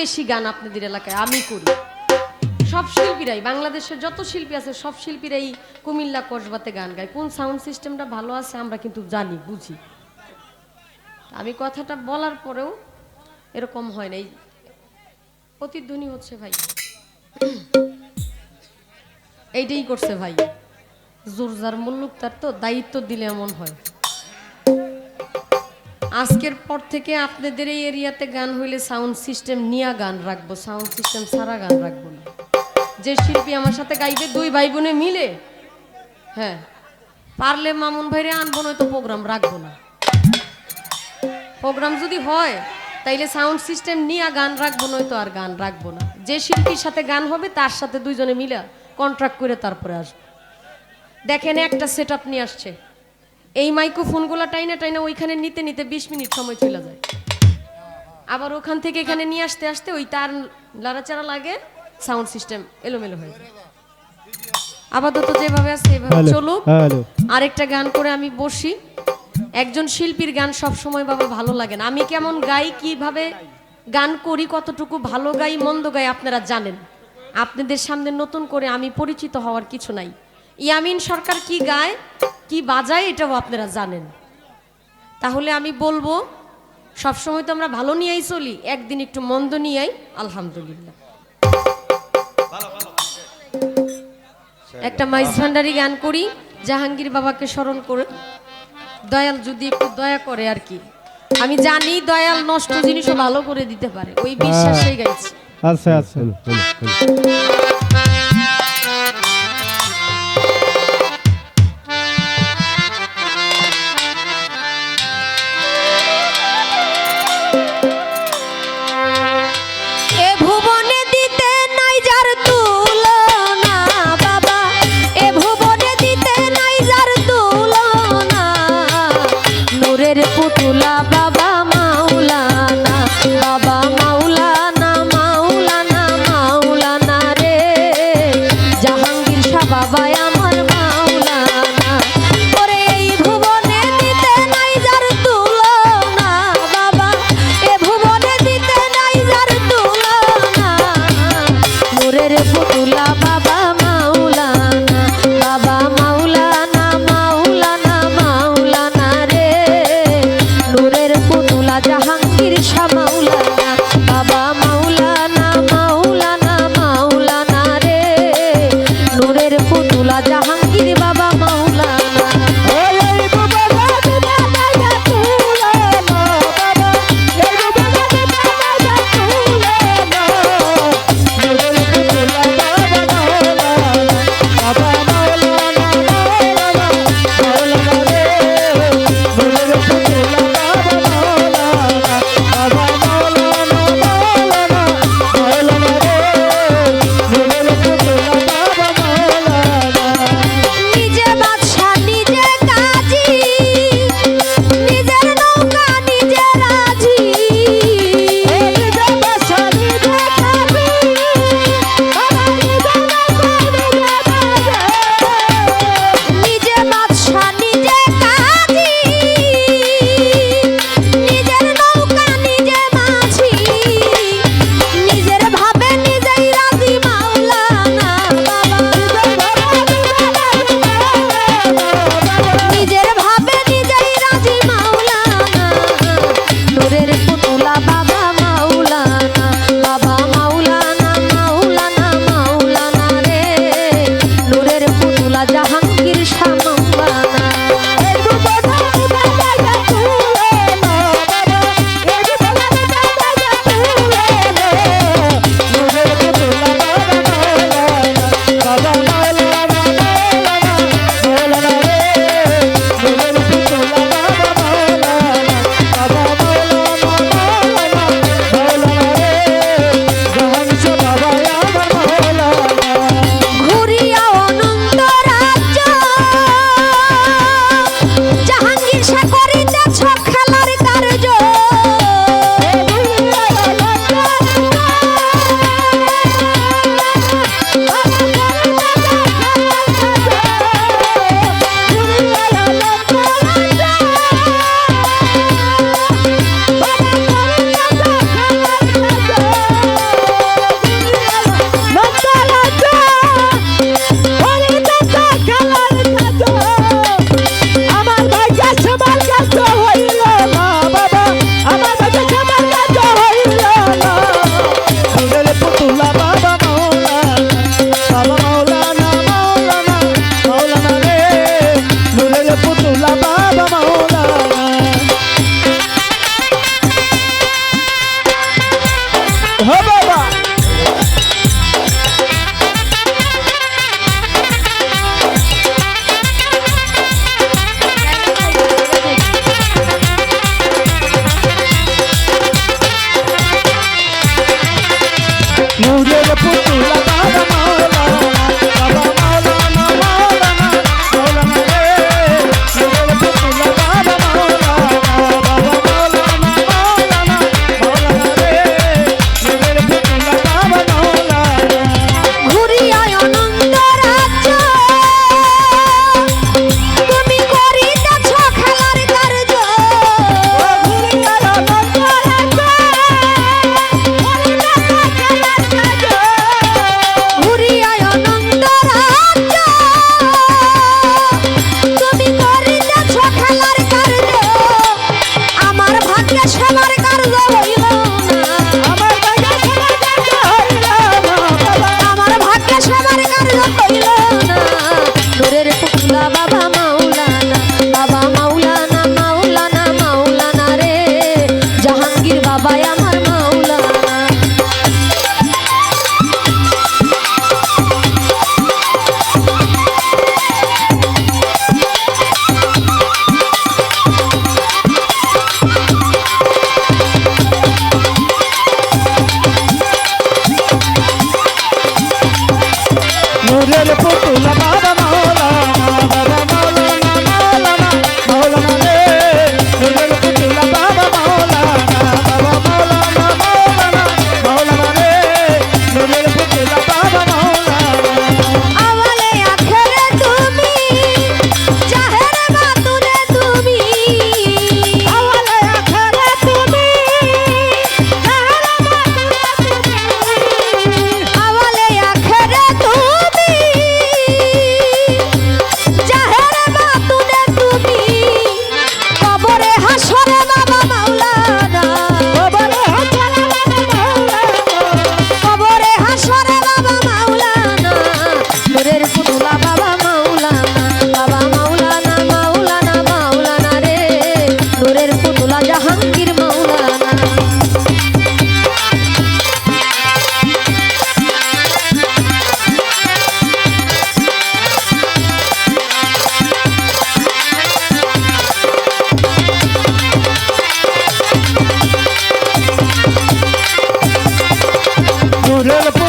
বেশি গান আপনাদের এলাকায় আমি করি। সব শিল্পীরাই, বাংলাদেশের যত শিল্পী আছে, সব শিল্পীরাই কুমিল্লা কসবাতে গান গায়। কোন সাউন্ড সিস্টেমটা ভালো আছে আমরা কিন্তু জানি, বুঝি। আমি কথাটা বলার পরেও এরকম হয় নাই। প্রতিধ্বনি হচ্ছে ভাই। এইটাই করছে ভাই। জোরজার মুল্লুক তার তো দায়িত্ব দিলে এমন হয়। আজকের পর থেকে আপনাদের এই এরিয়াতে গান হইলে সাউন্ড সিস্টেম নিয়া গান রাখব সাউন্ড সিস্টেম ছাড়া গান রাখব না। যে শিল্পী আমার সাথে গাইবে, দুই ভাই বোনে মিলে? হ্যাঁ। পারলে মামুন ভাইরে আনব, নয়তো প্রোগ্রাম রাখব না। প্রোগ্রাম যদি হয়, তাইলে সাউন্ড সিস্টেম নিয়ে গান রাখব, নয়তো আর গান রাখব না। যে শিল্পীর সাথে গান হবে, তার সাথে দুইজনে মিলে কন্ট্রাক্ট করে তারপরে আসব। দেখেন একটা সেট আপ নিয়ে আসছে। এই মাইক্রোফোনগুলো টাইনা টাইনা ওইখানে নিতে নিতে বিশ মিনিট সময় চলে যায়। আবার ওখান থেকে এখানে নিয়ে আসতে আসতে ওই তার লাড়াচাড়া লাগে সাউন্ড সিস্টেম এলোমেলো হয়ে যায়। আপাতত যেভাবে আছে এভাবে চলুক। আরেকটা গান করে আমি বসি। একজন শিল্পীর গান সব সময় বাবা ভালো লাগে না। আমি কেমন গাই কীভাবে গান করি কতটুকু ভালো গাই মন্দ গাই আপনারা জানেন। আপনাদের সামনে নতুন করে আমি পরিচিত হওয়ার কিছু নাই। ইয়ামিন সরকার কি গায় কি বাজায় এটাও আপনারা জানেন। তাহলে আমি বলব সবসময় তো আমরা ভালো নিয়েই চলি একদিন একটু মন্দ নিয়েই আলহামদুলিল্লাহ। একটা মাইজ ভান্ডারি গান করি জাহাঙ্গীর বাবাকে স্মরণ করে। দয়াল যদি একটু দয়া করে আর কি। আমি জানি দয়াল নষ্ট জিনিসও ভালো করে দিতে পারে ওই বিশ্বাসেই গাইছি। আচ্ছা আচ্ছা।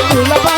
Kula